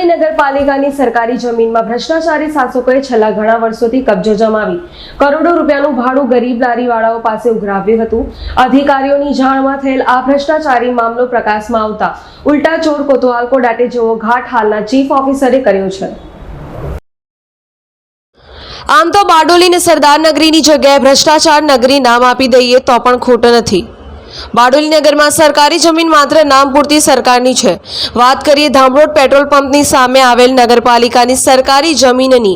નગરપાલિકાની સરકારી જમીનમાં ભ્રષ્ટાચારી શાસકોએ છેલ્લા ઘણા વર્ષોથી કબજો જમાવી કરોડો રૂપિયાનું ભાડું ગરીબ લારીવાળાઓ પાસે ઉઘરાવ્યું હતું. અધિકારીઓની જાણમાં થયેલ આ ભ્રષ્ટાચારી મામલો પ્રકાશમાં આવતા ઉલટા ચોર કોતવાલ કોડાટે જેવો ઘાટ હાલના ચીફ ઓફિસરે કર્યો છે. આમ તો બારડોલીને સરદાર નગરીની જગ્યાએ ભ્રષ્ટાચાર નગરી નામ આપી દઈએ તો પણ ખોટું નથી. બારડોલી નગરમાં સરકારી જમીન માત્ર નામ પૂરતી સરકારની છે. વાત કરીએ ધામરોડ પેટ્રોલ પંપની સામે આવેલ નગરપાલિકાની સરકારી જમીનની.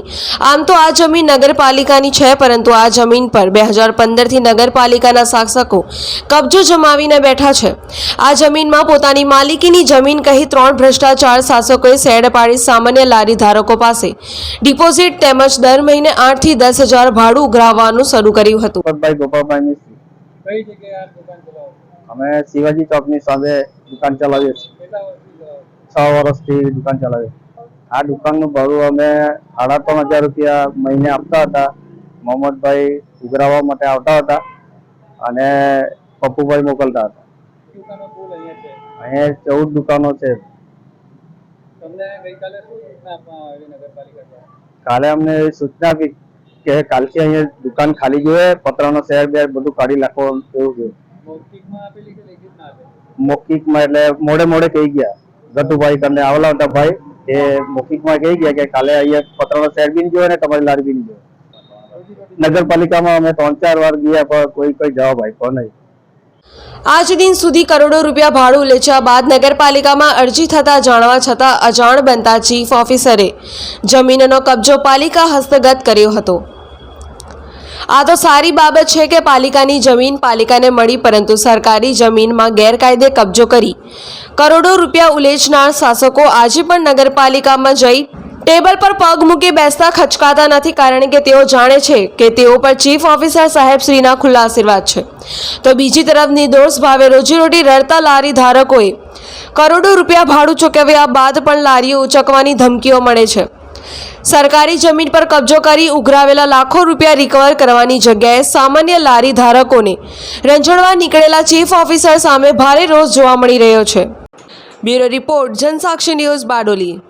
આમ તો આ જમીન નગરપાલિકાની છે, પરંતુ આ જમીન પર બે હજાર પંદરથી નગરપાલિકાના શાસકો કબજો જમાવીને બેઠા છે. આ જમીનમાં પોતાની માલિકીની જમીન કહી ત્રણ ભ્રષ્ટાચાર શાસકોએ સેડ પાડી સામાન્ય લારી ધારકો પાસે. ડિપોઝિટ તેમજ દર મહિને આઠથી દસ હજાર ભાડું ઉઘરાવવાનું શરૂ કર્યું હતું. ગોપાલભાઈ કઈ જગ્યાએ આ દુકાન ચલાવો? અમે શિવાજી ચોકની સામે દુકાન ચલાવીએ છીએ. છ વર્ષથી દુકાન ચલાવીએ આ દુકાનનું ભાડું અમે સાડા ત્રણ હજાર રૂપિયા મહિને આપતા હતા. મોહમ્મદભાઈ ઉઘરાવવા માટે આવતા હતા અને પપ્પુભાઈ મોકલતા હતા. અહીંયા ચૌદ દુકાનો છે. કાલે અમને સૂચના આપી કે કાલથી અહીંયા દુકાન ખાલી જોઈએ પતરાનો શેર બેર બધું કાઢી નાખો એવું છે. મૌખિકમાં એટલે મોડે મોડે કહી ગયા. ગતુભાઈ તમને આવેલા હતા ભાઈ એ મૌખિકમાં કહી ગયા કે કાલે અહીંયા પતરાનો શેર બી ગયો જોયો ને તમારી લારી બી જોયો નગરપાલિકામાં અમે ત્રણ ચાર વાર ગયા પણ કોઈ કોઈ જવાબ આપ્યો નહીં. આજ દિન સુધી કરોડો રૂપિયા ભાડું લેચ્યા બાદ નગરપાલિકામાં અરજી થતા જાણવા છતાં અજાણ બનતા ચીફ ઓફિસરે જમીનનો કબજો પાલિકા હસ્તગત કર્યો હતો. આ તો સારી બાબત છે કે પાલિકાની જમીન પાલિકાને મળી, પરંતુ સરકારી જમીનમાં ગેરકાયદે કબજો કરી. કરોડો રૂપિયા ઉલેચનાર શાસકો આજે પણ નગરપાલિકામાં જઈ ટેબલ પર પગ મૂકી બેસતા ખચકાતા નથી, કારણ કે તેઓ જાણે છે કે તેઓ પર ચીફ ઓફિસર સાહેબ શ્રીના ખુલ્લા આશીર્વાદ છે. તો બીજી તરફ નિર્દોષ ભાવે રોજીરોટી રડતા લારી ધારકોએ કરોડો રૂપિયા ભાડું ચૂકવ્યા બાદ પણ લારીઓ ઉચકવાની ધમકીઓ મળે છે. સરકારી જમીન પર કબજો કરી ઉઘરાવેલા લાખો રૂપિયા રિકવર કરવાની જગ્યાએ સામાન્ય લારી ધારકોને રંજણવા નીકળેલા ચીફ ઓફિસર સામે ભારે રોષ જોવા મળી રહ્યો છે. Bureau report Jansakshi news Bardoli.